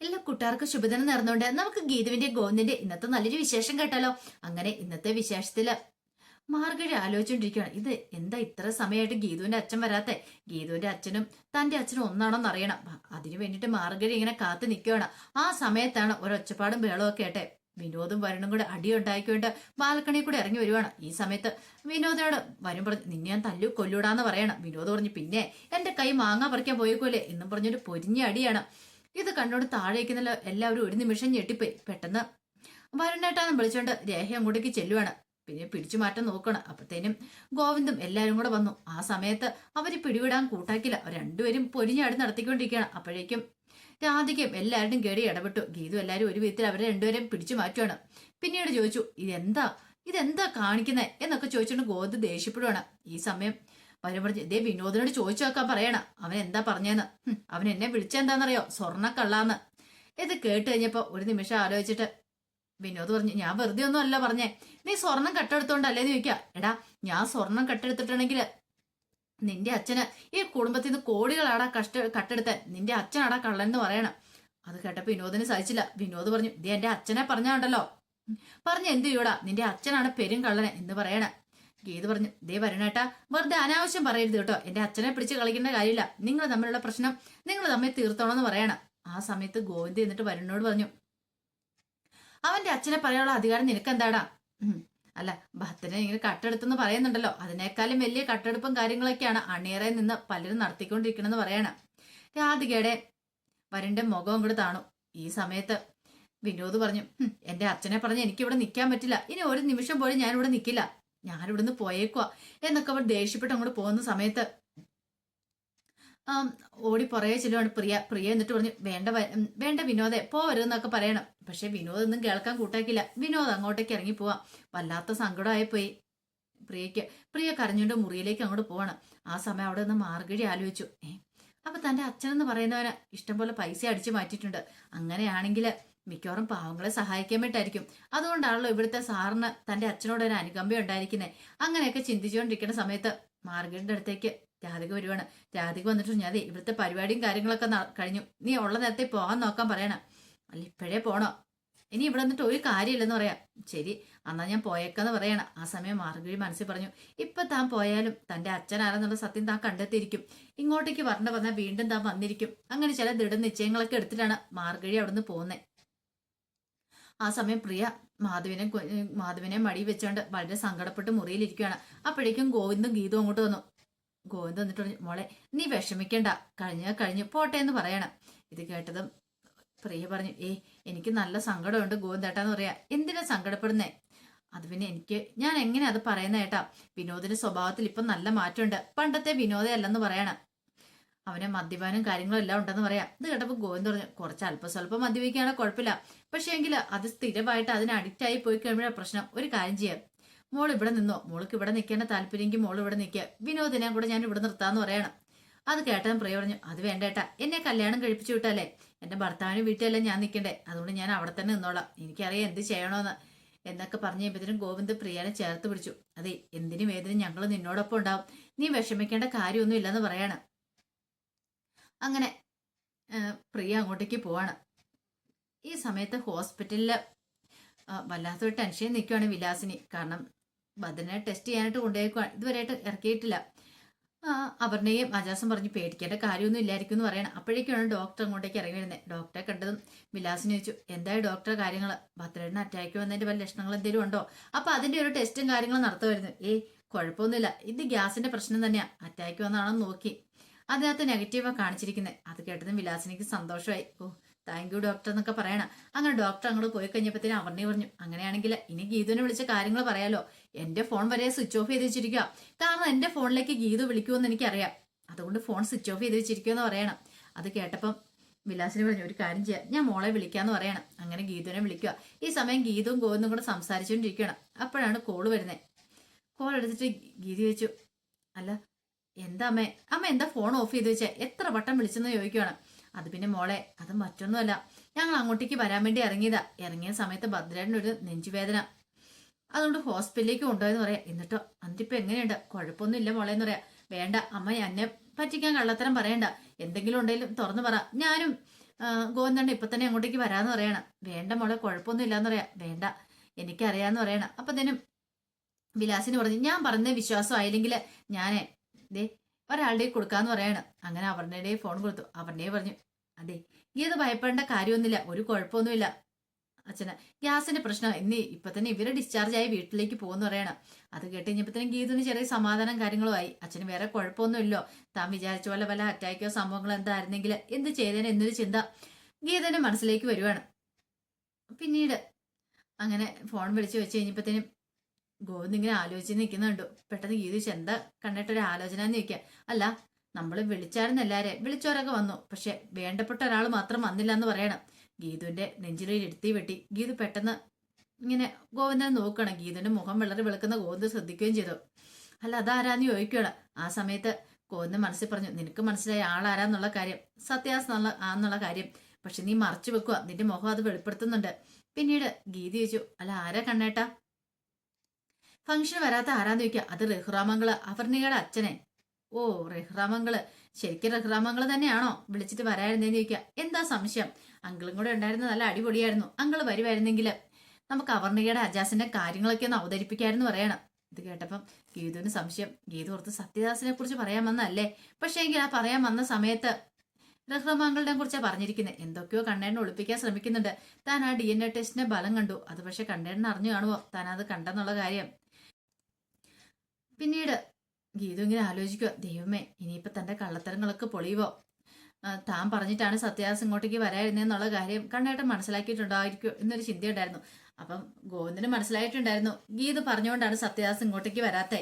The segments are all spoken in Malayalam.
എല്ലാ കൂട്ടുകാർക്കും ശുഭദിനം നേർന്നുകൊണ്ട് നമുക്ക് ഗീതുവിന്റെ ഗോവിന്ദിന്റെ ഇന്നത്തെ നല്ലൊരു വിശേഷം കേട്ടാലോ? അങ്ങനെ ഇന്നത്തെ വിശേഷത്തിൽ മാർഗഴി ആലോചിച്ചോണ്ടിരിക്കുകയാണ് ഇത് എന്താ ഇത്ര സമയമായിട്ട് ഗീതുവിന്റെ അച്ഛൻ വരാത്തെ? ഗീതുവിന്റെ അച്ഛനും തന്റെ അച്ഛനും ഒന്നാണോന്ന് അറിയണം. അതിനു വേണ്ടിട്ട് മാർഗഴി ഇങ്ങനെ കാത്തു നിൽക്കുകയാണ് ആ സമയത്താണ് ഒരൊച്ചപ്പാടും ബേളവും ഒക്കെ ആട്ടെ വിനോദും വരുണും കൂടെ അടിയുണ്ടാക്കിക്കൊണ്ട് ബാൽക്കണി കൂടെ ഇറങ്ങി വരുവാണ്. ഈ സമയത്ത് വിനോദിനോട് വരും പറഞ്ഞു നിന്നെ ഞാൻ തല്ലു കൊല്ലൂടാന്ന് പറയണം. വിനോദ് പറഞ്ഞു പിന്നെ എന്റെ കൈ മാങ്ങ പറിക്കാൻ പോയിക്കൂലേ എന്നും പറഞ്ഞൊരു പൊരിഞ്ഞ അടിയാണ്. ഇത് കണ്ടോണ്ട് നല്ല എല്ലാവരും ഒരു നിമിഷം ഞെട്ടിപ്പോയി. പെട്ടെന്ന് വരുണേട്ടാന്ന് വിളിച്ചോണ്ട് രേഖ അങ്ങോട്ടേക്ക് ചെല്ലുവാണ്. പിന്നെ പിടിച്ചു മാറ്റാൻ നോക്കണം. അപ്പത്തേനും ഗോവിന്ദും എല്ലാവരും കൂടെ വന്നു. ആ സമയത്ത് അവർ പിടിവിടാൻ കൂട്ടാക്കില്ല. രണ്ടുപേരും പൊരിഞ്ഞാടി നടത്തിക്കൊണ്ടിരിക്കുകയാണ്. അപ്പോഴേക്കും രാധികയും എല്ലാവരുടെയും കേടി ഇടപെട്ടു. ഗീതു എല്ലാവരും ഒരു വിധത്തിൽ അവരെ രണ്ടുപേരെയും പിടിച്ചു മാറ്റുവാണ്. പിന്നീട് ചോദിച്ചു ഇതെന്താ? ഇതെന്താ കാണിക്കുന്നത് എന്നൊക്കെ ചോദിച്ചുകൊണ്ട് ഗോവിന്ദ് ദേഷ്യപ്പെടുവാണ്. ഈ സമയം വരും പറഞ്ഞു ഇതേ വിനോദിനോട് ചോദിച്ചു നോക്കാൻ പറയണ. അവൻ എന്താ പറഞ്ഞെന്ന്? അവൻ എന്നെ വിളിച്ചെന്താന്നറിയോ സ്വർണക്കള്ളാന്ന്. ഇത് കേട്ട് കഴിഞ്ഞപ്പോ ഒരു നിമിഷം ആലോചിച്ചിട്ട് വിനോദ് പറഞ്ഞു ഞാൻ വെറുതെ ഒന്നും അല്ല പറഞ്ഞേ. നീ സ്വർണം കട്ടെടുത്തോണ്ടല്ലേന്ന് ചോദിക്കുക എടാ ഞാൻ സ്വർണം കട്ടെടുത്തിട്ടുണ്ടെങ്കിൽ നിന്റെ അച്ഛന് ഈ കുടുംബത്തിൽ നിന്ന് കോടികളാടാ കഷ്ട കട്ടെടുത്താൻ നിന്റെ അച്ഛനാടാ കള്ളൻ എന്ന് പറയണം. അത് കേട്ടപ്പോ വിനോദിന് സഹിച്ചില്ല. വിനോദ് പറഞ്ഞു ഇത് എന്റെ അച്ഛനെ പറഞ്ഞാണ്ടല്ലോ. പറഞ്ഞു എന്ത് ചെയ്യൂടാ? നിന്റെ അച്ഛനാണ് പെരും കള്ളനെ എന്ന് പറയണ. ഗീത് പറഞ്ഞു ദേ വരണേട്ടാ വെറുതെ അനാവശ്യം പറയരുത് കേട്ടോ. എന്റെ അച്ഛനെ പിടിച്ച് കളിക്കേണ്ട കാര്യമില്ല. നിങ്ങൾ തമ്മിലുള്ള പ്രശ്നം നിങ്ങൾ തമ്മിൽ തീർത്തോണമെന്ന് പറയണം. ആ സമയത്ത് ഗോവിന്ദ് എന്നിട്ട് വരുണോട് പറഞ്ഞു അവന്റെ അച്ഛനെ പറയാനുള്ള അധികാരം നിനക്ക് എന്താടാ അല്ല ഭക്തനെ ഇങ്ങനെ കട്ടെടുത്തെന്ന് പറയുന്നുണ്ടല്ലോ. അതിനേക്കാളും വലിയ കട്ടെടുപ്പും കാര്യങ്ങളൊക്കെയാണ് അണിയറയിൽ നിന്ന് പലരും നടത്തിക്കൊണ്ടിരിക്കണമെന്ന് പറയണം. രാധികയുടെ വരന്റെ മുഖം കൂടെ താണു. ഈ സമയത്ത് വിനോദ് പറഞ്ഞു "ഹും, എന്റെ അച്ഛനെ പറഞ്ഞ് എനിക്കിവിടെ നിൽക്കാൻ പറ്റില്ല. ഇനി ഒരു നിമിഷം പോലും ഞാനിവിടെ നിൽക്കില്ല ഞാനിവിടുന്ന് പോയേക്കുവാ. എന്നൊക്കെ അവർ ദേഷ്യപ്പെട്ട് അങ്ങോട്ട് പോകുന്ന സമയത്ത് ഓടി പുറകെ ചെല്ലുവാണ് പ്രിയ. പ്രിയ എന്നിട്ട് പറഞ്ഞു വേണ്ട വേണ്ട വിനോദെ പോവരുതെന്നൊക്കെ പറയണം. പക്ഷെ വിനോദ് ഒന്നും കേൾക്കാൻ കൂട്ടാക്കില്ല. വിനോദ് അങ്ങോട്ടേക്ക് ഇറങ്ങി പോവാം. വല്ലാത്ത സങ്കടമായി പോയി പ്രിയയ്ക്ക്. പ്രിയ കരഞ്ഞുകൊണ്ട് മുറിയിലേക്ക് അങ്ങോട്ട് പോവാണ്. ആ സമയം അവിടെ നിന്ന് മാർഗഴി ആലോചിച്ചു. ഏഹ് അപ്പൊ തന്റെ അച്ഛനെന്ന് പറയുന്നവന് ഇഷ്ടംപോലെ പൈസ അടിച്ചു മാറ്റിയിട്ടുണ്ട്. അങ്ങനെയാണെങ്കിൽ മിക്കവാറും പാവങ്ങളെ സഹായിക്കാൻ വേണ്ടിയിട്ടായിരിക്കും അതുകൊണ്ടാണല്ലോ ഇവിടുത്തെ സാറിന് തന്റെ അച്ഛനോട് ഒരു അനുകമ്പ ഉണ്ടായിരിക്കുന്നത് അങ്ങനെയൊക്കെ ചിന്തിച്ചുകൊണ്ടിരിക്കുന്ന സമയത്ത് മാർഗരറ്റിന്റെ അടുത്തേക്ക് രാധിക വരുവാണ്. രാധിക വന്നിട്ട് ഞാൻ ഇവിടുത്തെ പരിപാടിയും കാര്യങ്ങളൊക്കെ കഴിഞ്ഞു. നീ ഉള്ള നേരത്തെ പോകാൻ നോക്കാൻ പറയണം. അല്ല ഇപ്പോഴേ പോണോ? ഇനി ഇവിടെ നിന്നിട്ട് ഒരു കാര്യമില്ലെന്ന് പറയാം. ശരി എന്നാ ഞാൻ പോയേക്കാന്ന് പറയണം. ആ സമയം മാർഗഴി മനസ്സിൽ പറഞ്ഞു ഇപ്പൊ താൻ പോയാലും തന്റെ അച്ഛനാരെന്നുള്ള സത്യം താൻ കണ്ടെത്തിയിരിക്കും. ഇങ്ങോട്ടേക്ക് വരണ്ട വന്നാൽ വീണ്ടും താൻ വന്നിരിക്കും. അങ്ങനെ ചില ദൃഢ നിശ്ചയങ്ങളൊക്കെ എടുത്തിട്ടാണ് മാർഗഴി അവിടുന്ന് പോകുന്നത് ആ സമയം പ്രിയ മാധവിനെ മാധവിനെ മടി വെച്ചോണ്ട് വളരെ സങ്കടപ്പെട്ട് മുറിയിലിരിക്കുകയാണ് അപ്പോഴേക്കും ഗോവിന്ദും ഗീതും അങ്ങോട്ട് വന്നു. ഗോവിന്ദ് വന്നിട്ട് പറഞ്ഞു മോളെ നീ വിഷമിക്കണ്ട. കഴിഞ്ഞ കഴിഞ്ഞു പോട്ടെ എന്ന് പറയണം. ഇത് കേട്ടതും പ്രിയ പറഞ്ഞു ഏ എനിക്ക് നല്ല സങ്കടമുണ്ട് ഗോവിന്ദേട്ടാന്ന് പറയാ. എന്തിനാ സങ്കടപ്പെടുന്നേ? അത് പിന്നെ എനിക്ക് ഞാൻ എങ്ങനെ അത് പറയുന്ന ഏട്ടാ? വിനോദിന്റെ സ്വഭാവത്തിൽ ഇപ്പം നല്ല മാറ്റമുണ്ട്. പണ്ടത്തെ വിനോദയല്ലെന്ന് പറയണം. അവനെ മദ്യപാനും കാര്യങ്ങളും എല്ലാം ഉണ്ടെന്ന് പറയാം. ഇത് കേട്ടപ്പോൾ ഗോവിന്ദ് പറഞ്ഞു കുറച്ച് അല്പം സ്വല്പം മദ്യപിക്കുകയാണെങ്കിൽ കുഴപ്പമില്ല. പക്ഷേ എങ്കിൽ അത് സ്ഥിരമായിട്ട് അതിന് അഡിക്റ്റ് ആയി പോയി കഴിയുമ്പോഴാണ് പ്രശ്നം. ഒരു കാര്യം ചെയ്യാം. മോൾ ഇവിടെ നിന്നോ? മോൾക്ക് ഇവിടെ നിൽക്കേണ്ട താല്പര്യമെങ്കിൽ മോൾ ഇവിടെ നിൽക്കുക. വിനോദിനെ കൂടെ ഞാൻ ഇവിടെ നിർത്താന്ന് പറയണം. അത് കേട്ടാൻ പ്രിയ പറഞ്ഞു അത് വേണ്ടേട്ടാ എന്നെ കല്യാണം കഴിപ്പിച്ചു വിട്ടല്ലേ? എന്റെ ഭർത്താവിന് വീട്ടിലല്ലേ ഞാൻ നിൽക്കണ്ടേ? അതുകൊണ്ട് ഞാൻ അവിടെ തന്നെ നിന്നോളാം. എനിക്കറിയാം എന്ത് ചെയ്യണമെന്ന് എന്നൊക്കെ പറഞ്ഞു കഴിയുമ്പോഴത്തേനും ഗോവിന്ദ് പ്രിയനെ ചേർത്ത് പിടിച്ചു. അതെ എന്തിനും ഏതിനും ഞങ്ങൾ നിന്നോടൊപ്പം ഉണ്ടാവും. നീ വിഷമിക്കേണ്ട കാര്യമൊന്നും ഇല്ലെന്ന് പറയാണ്. അങ്ങനെ പ്രിയ അങ്ങോട്ടേക്ക് പോവാണ്. ഈ സമയത്ത് ഹോസ്പിറ്റലിൽ വല്ലാത്തൊരു ടെൻഷൻ നിൽക്കുവാണ് വിലാസിനി. കാരണം ബദനെ ടെസ്റ്റ് ചെയ്യാനായിട്ട് കൊണ്ടുപോയി ഇതുവരെയായിട്ട് ഇറക്കിയിട്ടില്ല. അവരുടെയും അജാസും പറഞ്ഞ് പേടിക്കേണ്ട കാര്യമൊന്നും ഇല്ലായിരിക്കും എന്ന് പറയണം. അപ്പോഴേക്കാണ് ഡോക്ടർ അങ്ങോട്ടേക്ക് ഇറങ്ങി വരുന്നത് ഡോക്ടറെ കണ്ടതും വിലാസിന് ചോദിച്ചു എന്തായി ഡോക്ടറെ കാര്യങ്ങൾ ഭദ്രയുടെ അറ്റാക്ക് വന്നതിന്റെ വല്ല ലക്ഷണങ്ങൾ എന്തെങ്കിലും ഉണ്ടോ? അപ്പം അതിന്റെ ഒരു ടെസ്റ്റും കാര്യങ്ങളും നടത്തുമായിരുന്നു ഏയ് കുഴപ്പമൊന്നുമില്ല. ഇത് ഗ്യാസിന്റെ പ്രശ്നം തന്നെയാണ് അറ്റാക്ക് വന്നാണെന്ന് നോക്കി. അതിനകത്ത് നെഗറ്റീവാണ് കാണിച്ചിരിക്കുന്നത് അത് കേട്ടതും വിലാസിനിക്ക് സന്തോഷമായി. ഓ താങ്ക് യു ഡോക്ടർ എന്നൊക്കെ പറയണം. അങ്ങനെ ഡോക്ടർ അങ്ങോട്ട് പോയി കഴിഞ്ഞപ്പോഴത്തേനും അവർണി പറഞ്ഞു അങ്ങനെയാണെങ്കിൽ ഇനി ഗീതുവിനെ വിളിച്ച കാര്യങ്ങൾ പറയാലോ. എന്റെ ഫോൺ വരെ സ്വിച്ച് ഓഫ് ചെയ്ത് വെച്ചിരിക്കുക കാരണം എന്റെ ഫോണിലേക്ക് ഗീതു വിളിക്കുമെന്ന് എനിക്കറിയാം. അതുകൊണ്ട് ഫോൺ സ്വിച്ച് ഓഫ് ചെയ്ത് വെച്ചിരിക്കുമെന്ന് പറയണം. അത് കേട്ടപ്പം വിലാസിന് പറഞ്ഞു ഒരു കാര്യം ചെയ്യാം. ഞാൻ മോളെ വിളിക്കാന്ന് പറയണം. അങ്ങനെ ഗീതുവിനെ വിളിക്കുക ഈ സമയം ഗീതും ഗോവിന്ദും കൂടെ സംസാരിച്ചുകൊണ്ടിരിക്കണം അപ്പോഴാണ് കോൾ വരുന്നത് കോൾ എടുത്തിട്ട് ഗീതി ചോദിച്ചു അല്ല എന്താ അമ്മേ? അമ്മ എന്താ ഫോൺ ഓഫ് ചെയ്ത് വെച്ചേ? എത്ര വട്ടം വിളിച്ചെന്ന് ചോദിക്കുവാണ്. അത് പിന്നെ മോളെ അത് മറ്റൊന്നുമല്ല. ഞങ്ങൾ അങ്ങോട്ടേക്ക് വരാൻ വേണ്ടി ഇറങ്ങിയതാ. ഇറങ്ങിയ സമയത്ത് ഭദ്രേടിന് ഒരു നെഞ്ചുവേദന. അതുകൊണ്ട് ഹോസ്പിറ്റലിലേക്ക് കൊണ്ടുപോയെന്ന് പറയാം. എന്നിട്ടോ അന്തിപ്പോ എങ്ങനെയുണ്ട്? കുഴപ്പമൊന്നും ഇല്ല മോളെ എന്ന് പറയാം. വേണ്ട അമ്മ എന്നെ പറ്റിക്കാൻ കള്ളത്തരം പറയണ്ട. എന്തെങ്കിലും ഉണ്ടെങ്കിലും തുറന്നു പറ. ഞാനും ഗോവിന്ദണ്ണ ഇപ്പൊ തന്നെ അങ്ങോട്ടേക്ക് വരാന്ന് പറയണം. വേണ്ട മോളെ കുഴപ്പമൊന്നും ഇല്ലാന്ന് പറയാ. വേണ്ട എനിക്കറിയാന്ന് പറയണം. അപ്പൊ തന്നെ വിലാസിന് പറഞ്ഞു ഞാൻ പറഞ്ഞ വിശ്വാസം ആയില്ലെങ്കിൽ ഞാനേ ദേ ഒരാളുടെ കൊടുക്കാന്ന് പറയാണ്. അങ്ങനെ അവരുടെ ഫോൺ കൊടുത്തു. അവരുടെ പറഞ്ഞു അതെ ഈ അത് ഭയപ്പെടേണ്ട കാര്യമൊന്നുമില്ല ഒരു കുഴപ്പമൊന്നുമില്ല. അച്ഛന ഗ്യാസിന്റെ പ്രശ്നം ഇനി ഇപ്പൊ തന്നെ ഇവരെ ഡിസ്ചാർജ് ആയി വീട്ടിലേക്ക് പോകുന്നു പറയണം. അത് കേട്ട് കഴിഞ്ഞപ്പോ തന്നെ ഗീതുവിന് ചെറിയ സമാധാനം കാര്യങ്ങളും ആയി അച്ഛന് വേറെ കുഴപ്പമൊന്നുമില്ലോ. താൻ വിചാരിച്ച പോലെ വല്ല അറ്റാക്കോ സംഭവങ്ങളോ എന്തായിരുന്നെങ്കിൽ എന്ത് ചെയ്തേനെ എന്നൊരു ചിന്ത ഗീതന്റെ മനസ്സിലേക്ക് വരുവാണ്. പിന്നീട് അങ്ങനെ ഫോൺ വിളിച്ചു വെച്ച് കഴിഞ്ഞപ്പോഴത്തേനും ഗോവിന്ദ് ഇങ്ങനെ ആലോചിച്ച് നിൽക്കുന്നുണ്ട് പെട്ടെന്ന് ഗീതിച്ച് എന്താ കണ്ടിട്ടൊരു ആലോചന എന്ന് ചോദിക്കുക. അല്ല നമ്മൾ വിളിച്ചായിരുന്നു എല്ലാവരെയും വിളിച്ചവരൊക്കെ വന്നു. പക്ഷെ വേണ്ടപ്പെട്ട ഒരാൾ മാത്രം വന്നില്ല എന്ന് പറയണം. ഗീതുവിന്റെ നെഞ്ചിലൊരു ഇരുത്തി വെട്ടി. ഗീതു പെട്ടെന്ന് ഇങ്ങനെ ഗോവിന്ദനെ നോക്കണം ഗീതുവിന്റെ മുഖം വിളറി വിളക്കുന്ന ഗോവിന്ദ് ശ്രദ്ധിക്കുകയും ചെയ്തു. അല്ല അതാരാന്ന് ചോദിക്കുകയാണ്. ആ സമയത്ത് ഗോവിന്ദൻ മനസ്സിൽ പറഞ്ഞു നിനക്ക് മനസ്സിലായ ആളാരാന്നുള്ള കാര്യം. സത്യാസ് ആന്നുള്ള കാര്യം. പക്ഷെ നീ മറച്ചു വെക്കുക. നിന്റെ മുഖം അത് വെളിപ്പെടുത്തുന്നുണ്ട്. പിന്നീട് ഗീതി ചോദിച്ചു അല്ല ആരാ കണ്ണേട്ടാ? ഫംഗ്ഷൻ വരാത്ത ആരാന്ന് ചോദിക്കുക അത് റഹ്റാമംഗൾ അവർണികയുടെ അച്ഛനെ. ഓ റഹ്റാമംഗൾ. ശരിക്കും റഹ്റാമംഗൾ തന്നെയാണോ? വിളിച്ചിട്ട് വരായിരുന്നേന്ന് ചോദിക്കുക. എന്താ സംശയം? അങ്കിളും കൂടെ ഉണ്ടായിരുന്ന നല്ല അടിപൊളിയായിരുന്നു. അങ്കിൾ വരുമായിരുന്നെങ്കിൽ നമുക്ക് അവർണികയുടെ അജാസിന്റെ കാര്യങ്ങളൊക്കെ ഒന്ന് അവതരിപ്പിക്കായിരുന്നു പറയണം. ഇത് കേട്ടപ്പം ഗീതുവിന് സംശയം. ഗീതു ഓർത്ത് സത്യദാസിനെ കുറിച്ച് പറയാൻ വന്നല്ലേ പക്ഷേ എങ്കിൽ ആ പറയാൻ വന്ന സമയത്ത് റഹ്റമാങ്കളുടെ കുറിച്ചാണ് പറഞ്ഞിരിക്കുന്നത്. എന്തൊക്കെയോ കണ്ണേണ്ണ ഒളിപ്പിക്കാൻ ശ്രമിക്കുന്നുണ്ട്. താൻ ആ ഡി എൻ എ ടെസ്റ്റിന്റെ ബലം കണ്ടു. അത് പക്ഷെ കണ്ണേണ്ണ അറിഞ്ഞു കാണുമോ? താൻ അത് കണ്ടെന്നുള്ള കാര്യം. പിന്നീട് ഗീതു ഇങ്ങനെ ആലോചിക്കുക ദൈവമേ ഇനിയിപ്പോൾ തന്റെ കള്ളത്തരങ്ങളൊക്കെ പൊളിയുവോ? താൻ പറഞ്ഞിട്ടാണ് സത്യാസ് ഇങ്ങോട്ടേക്ക് വരായിരുന്നെന്നുള്ള കാര്യം കണ്ണേട്ടൻ മനസ്സിലാക്കിയിട്ടുണ്ടായിരിക്കും എന്നൊരു ചിന്തയുണ്ടായിരുന്നു. അപ്പം ഗോവിന്ദന് മനസ്സിലായിട്ടുണ്ടായിരുന്നു. ഗീതു പറഞ്ഞുകൊണ്ടാണ് സത്യാസ് ഇങ്ങോട്ടേക്ക് വരാത്തെ.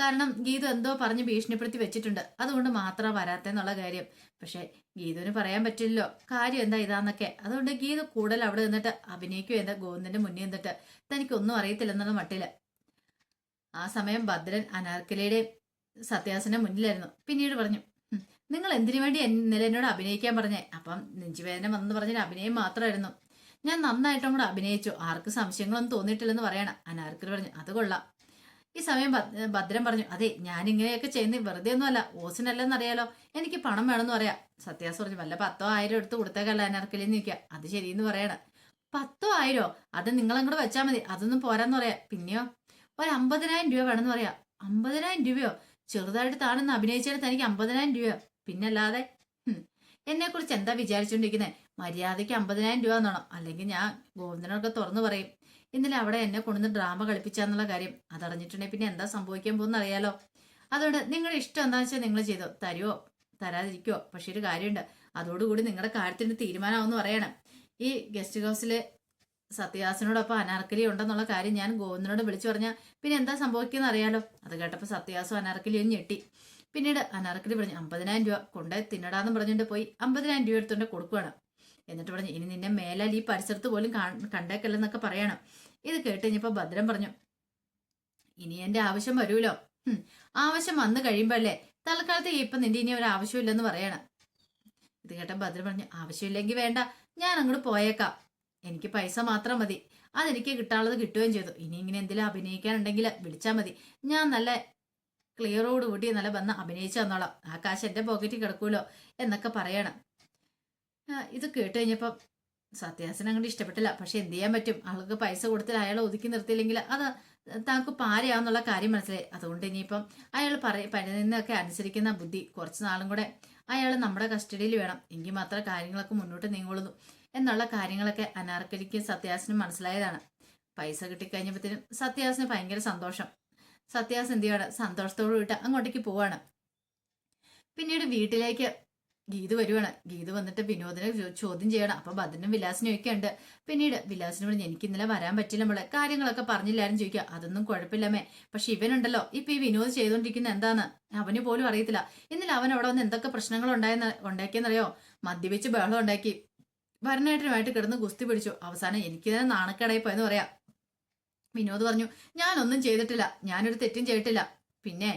കാരണം ഗീതു എന്തോ പറഞ്ഞ് ഭീഷണിപ്പെടുത്തി വെച്ചിട്ടുണ്ട്. അതുകൊണ്ട് മാത്രം വരാത്തെന്നുള്ള കാര്യം. പക്ഷേ ഗീതുവിന് പറയാൻ പറ്റില്ലല്ലോ. കാര്യം എന്താ ഇതാന്നൊക്കെ. അതുകൊണ്ട് ഗീതു കൂടുതൽ അവിടെ നിന്നിട്ട് അഭിനയിക്കുക എന്താ? ഗോവിന്ദന്റെ മുന്നിൽ നിന്നിട്ട്. തനിക്കൊന്നും അറിയത്തില്ലെന്നുള്ള മട്ടിൽ. ആ സമയം ഭദ്രൻ അനാർക്കലിയുടെ സത്യാസന മുന്നിലായിരുന്നു. പിന്നീട് പറഞ്ഞു നിങ്ങൾ എന്തിനു വേണ്ടി ഇന്നലെ എന്നോട് അഭിനയിക്കാൻ പറഞ്ഞേ? അപ്പം നെഞ്ചുവേദന വന്നെന്ന് പറഞ്ഞ അഭിനയം മാത്രമായിരുന്നു. ഞാൻ നന്നായിട്ടും കൂടെ അഭിനയിച്ചു. ആർക്ക് സംശയങ്ങളൊന്നും തോന്നിയിട്ടില്ലെന്ന് പറയണം. അനാർക്കൽ പറഞ്ഞു അത് കൊള്ളാം. ഈ സമയം ഭദ്- ഭദ്രൻ പറഞ്ഞു അതെ ഞാൻ ഇങ്ങനെയൊക്കെ ചെയ്യുന്നത് വെറുതെ ഒന്നുമല്ല. ഓസിനല്ലെന്ന് അറിയാലോ. എനിക്ക് പണം വേണമെന്ന് പറയാം. സത്യാസ് പറഞ്ഞു വല്ല പത്തോ ആയിരം എടുത്ത് കൊടുത്തേക്കല്ല അനാർക്കലിൽ നിൽക്കുക. അത് ശരിയെന്ന് പറയണം. പത്തോ ആയിരോ? അത് നിങ്ങളങ്ങോട്ട് വെച്ചാൽ മതി. അതൊന്നും പോരാന്ന് പറയാം. പിന്നെയോ? ഒരു അമ്പതിനായിരം രൂപ വേണമെന്ന് പറയാം. അമ്പതിനായിരം രൂപയോ? ചെറുതായിട്ട് താണെന്ന് അഭിനയിച്ചാൽ തനിക്ക് അമ്പതിനായിരം രൂപയോ? പിന്നല്ലാതെ എന്നെ കുറിച്ച് എന്താ വിചാരിച്ചുകൊണ്ടിരിക്കുന്നത് മര്യാദയ്ക്ക് അമ്പതിനായിരം രൂപ എന്നാണോ അല്ലെങ്കിൽ ഞാൻ ഗോവിന്ദനൊക്കെ തുറന്നു പറയും. ഇന്നലെ അവിടെ എന്നെ കൊണ്ടുവന്ന് ഡ്രാമ കളിപ്പിച്ചാന്നുള്ള കാര്യം. അതറിഞ്ഞിട്ടുണ്ടെങ്കിൽ പിന്നെ എന്താ സംഭവിക്കാൻ പോകുന്ന അറിയാലോ. അതുകൊണ്ട് നിങ്ങളുടെ ഇഷ്ടം എന്താണെന്ന് വെച്ചാൽ നിങ്ങൾ ചെയ്തോ. തരുമോ തരാതിരിക്കോ പക്ഷെ ഒരു കാര്യമുണ്ട്. അതോടുകൂടി നിങ്ങളുടെ കാര്യത്തിന് തീരുമാനമാവെന്ന് പറയണം. ഈ ഗസ്റ്റ് ഹൗസിലെ സത്യദാസിനോടൊപ്പം അനാർക്കലി ഉണ്ടെന്നുള്ള കാര്യം ഞാൻ ഗോവിന്ദനോട് വിളിച്ചു പറഞ്ഞാൽ പിന്നെ എന്താ സംഭവിക്കുന്ന അറിയാലോ? അത് കേട്ടപ്പോൾ സത്യദാസും അനാർക്കലിയും ഞെട്ടി. പിന്നീട് അനാർക്കലി പറഞ്ഞു അമ്പതിനായിരം രൂപ കൊണ്ടേ തിന്നടാന്ന് പറഞ്ഞുകൊണ്ട് പോയി. അമ്പതിനായിരം രൂപ എടുത്തുകൊണ്ട് കൊടുക്കുകയാണ് എന്നിട്ട് പറഞ്ഞു ഇനി നിന്നെ മേലാൽ ഈ പരിസരത്ത് പോലും കണ്ടേക്കല്ലെന്നൊക്കെ പറയണം. ഇത് കേട്ട് കഴിഞ്ഞപ്പോൾ ഭദ്രൻ പറഞ്ഞു ഇനി എന്റെ ആവശ്യം വരൂലോ? ആവശ്യം വന്നു കഴിയുമ്പോഴല്ലേ? തൽക്കാലത്ത് ഇപ്പം നിന്റെ ഇനി ഒരു ആവശ്യമില്ലെന്ന് പറയണം. ഇത് കേട്ട ഭദ്രൻ പറഞ്ഞു ആവശ്യമില്ലെങ്കിൽ വേണ്ട ഞാൻ അങ്ങോട്ട് പോയേക്കാം. എനിക്ക് പൈസ മാത്രം മതി. അതെനിക്ക് കിട്ടാനുള്ളത് കിട്ടുകയും ചെയ്തു. ഇനി ഇങ്ങനെ എന്തെങ്കിലും അഭിനയിക്കാനുണ്ടെങ്കിൽ വിളിച്ചാൽ മതി. ഞാൻ നല്ല ക്ലിയറോട് കൂടി നല്ല വന്ന് അഭിനയിച്ചു തന്നോളാം ആ കാശ് എന്റെ പോക്കറ്റിൽ കിടക്കുമല്ലോ എന്നൊക്കെ പറയണം. ഇത് കേട്ട് കഴിഞ്ഞപ്പം സത്യാസനം അങ്ങോട്ട് ഇഷ്ടപ്പെട്ടില്ല. പക്ഷെ എന്ത് ചെയ്യാൻ പറ്റും? ആൾക്ക് പൈസ കൊടുത്തിട്ട് അയാളെ ഒതുക്കി നിർത്തിയില്ലെങ്കിൽ അത് താങ്കൾക്ക് പാരയാന്നുള്ള കാര്യം മനസ്സിലായി. അതുകൊണ്ട് ഇനിയിപ്പം അയാൾ പറയ പരിനിന്നൊക്കെ അനുസരിക്കുന്ന ബുദ്ധി കുറച്ച് നാളും കൂടെ അയാൾ നമ്മുടെ കസ്റ്റഡിയിൽ വേണം. എങ്കിൽ മാത്രമേ കാര്യങ്ങളൊക്കെ മുന്നോട്ട് നീങ്ങുള്ളൂ എന്നുള്ള കാര്യങ്ങളൊക്കെ അനാർക്കലിക്ക് സത്യാസിനും മനസ്സിലായതാണ്. പൈസ കിട്ടിക്കഴിഞ്ഞപ്പോഴത്തേനും സത്യാസിന് ഭയങ്കര സന്തോഷം. സത്യാസ് എന്ത് ചെയ്യാണ്? സന്തോഷത്തോട് വിട്ട് അങ്ങോട്ടേക്ക് പോവാണ്. പിന്നീട് വീട്ടിലേക്ക് ഗീതു വരുവാണ്. ഗീതു വന്നിട്ട് വിനോദിനെ ചോദ്യം ചെയ്യണം. അപ്പൊ ഭദ്രനും വിലാസിനും ഒക്കെ ഉണ്ട്. പിന്നീട് വിലാസിനും പറഞ്ഞ് എനിക്ക് ഇന്നലെ വരാൻ പറ്റില്ല നമ്മളെ കാര്യങ്ങളൊക്കെ പറഞ്ഞില്ലാരും ചോദിക്കുക. അതൊന്നും കുഴപ്പമില്ലമ്മേ. പക്ഷെ ഇവനുണ്ടല്ലോ. ഇപ്പൊ ഈ വിനോദ് ചെയ്തുകൊണ്ടിരിക്കുന്ന എന്താന്ന് അവന് പോലും അറിയത്തില്ല. ഇന്നലെ അവൻ അവിടെ വന്ന് എന്തൊക്കെ പ്രശ്നങ്ങൾ ഉണ്ടായെന്ന് ഉണ്ടാക്കിയെന്നറിയോ? മദ്യപിച്ച് ബഹളം ഉണ്ടാക്കി. ഭരണേട്ടനുമായിട്ട് കിടന്ന് ഗുസ്തി പിടിച്ചു. അവസാനം എനിക്ക് തന്നെ നാണക്കേടായി പോയെന്ന് പറയാം. വിനോദ് പറഞ്ഞു ഞാനൊന്നും ചെയ്തിട്ടില്ല. ഞാനൊരു തെറ്റും ചെയ്തിട്ടില്ല. പിന്നെ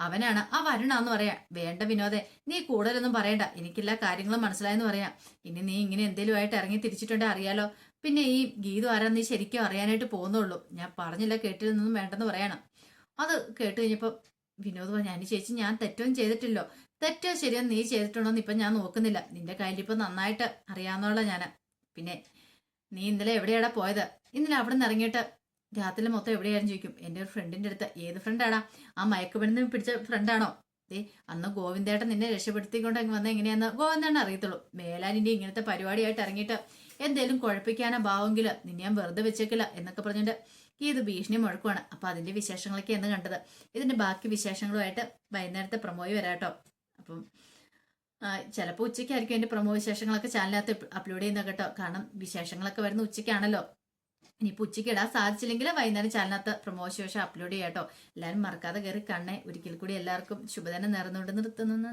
അവനാണ് ആ വരുണാന്ന് പറയാ. വേണ്ട വിനോദേ നീ കൂടുതലൊന്നും പറയണ്ട. എനിക്കെല്ലാ കാര്യങ്ങളും മനസ്സിലായെന്ന് പറയാം. ഇനി നീ ഇങ്ങനെ എന്തേലും ആയിട്ട് ഇറങ്ങി തിരിച്ചിട്ടുണ്ടെ അറിയാലോ? പിന്നെ ഈ ഗീതു ആരാ നീ ശരിക്കും അറിയാനായിട്ട് പോകുന്നുള്ളൂ. ഞാൻ പറഞ്ഞില്ല കേട്ടില്ലെന്നൊന്നും വേണ്ടെന്ന് പറയണം. അത് കേട്ട് കഴിഞ്ഞപ്പോൾ വിനോദ് പറഞ്ഞു അതിന് ചേച്ചി ഞാൻ തെറ്റൊന്നും ചെയ്തിട്ടില്ലോ. തെറ്റോ ശരിയോ നീ ചെയ്തിട്ടുണ്ടോന്ന് ഇപ്പം ഞാൻ നോക്കുന്നില്ല. നിന്റെ കയ്യിൽ നന്നായിട്ട് അറിയാവുന്നവളാ ഞാൻ പിന്നെ നീ ഇന്നലെ എവിടെയാടാ പോയത്? ഇന്നലെ അവിടെ നിന്ന് ഇറങ്ങിയിട്ട് രാത്രി മൊത്തം എവിടെയായിരുന്നു ചോദിക്കും. എന്റെ ഒരു ഫ്രണ്ടിന്റെ അടുത്ത്. ഏത് ഫ്രണ്ടാടാ? ആ മയക്കുമരുന്ന് പിടിച്ച ഫ്രണ്ടാണോ? ദേ അന്ന് ഗോവിന്ദേട്ടൻ നിന്നെ രക്ഷപ്പെടുത്തിക്കൊണ്ട് അങ്ങ് വന്ന എങ്ങനെയാന്ന് ഗോവിന്ദേണ്ണ അറിയത്തുള്ളൂ. മേലാനിന്റെ ഇങ്ങനത്തെ പരിപാടിയായിട്ട് ഇറങ്ങിയിട്ട് എന്തേലും കുഴപ്പിക്കാനോ ഭാവമെങ്കിൽ നിന്നെ ഞാൻ വെറുതെ വെച്ചേക്കില്ല എന്നൊക്കെ പറഞ്ഞിട്ട് ഇത് ഭീഷണി മുഴക്കുവാണ്. അപ്പൊ അതിന്റെ വിശേഷങ്ങളൊക്കെ എന്ന് കണ്ടത്. ഇതിന്റെ ബാക്കി വിശേഷങ്ങളുമായിട്ട് വൈകുന്നേരത്തെ പ്രമോയി വരാട്ടോ അപ്പം ചിലപ്പോൾ ഉച്ചയ്ക്കായിരിക്കും എന്റെ പ്രമോ വിശേഷങ്ങളൊക്കെ ചാനലിനകത്ത് അപ്ലോഡ് ചെയ്യുന്നത് കേട്ടോ. കാരണം വിശേഷങ്ങളൊക്കെ വരുന്ന ഉച്ചയ്ക്കാണല്ലോ. ഇനിയിപ്പോൾ ഉച്ചയ്ക്ക് ഇടാൻ സാധിച്ചില്ലെങ്കിൽ വൈകുന്നേരം ചാനലിനകത്ത് പ്രമോ വിശേഷം അപ്ലോഡ് ചെയ്യാം കേട്ടോ. എല്ലാവരും മറക്കാതെ കയറി കണ്ണേ. ഒരിക്കൽ കൂടി എല്ലാവർക്കും ശുഭദിനം നേർന്നുകൊണ്ട് നിർത്തുന്നു.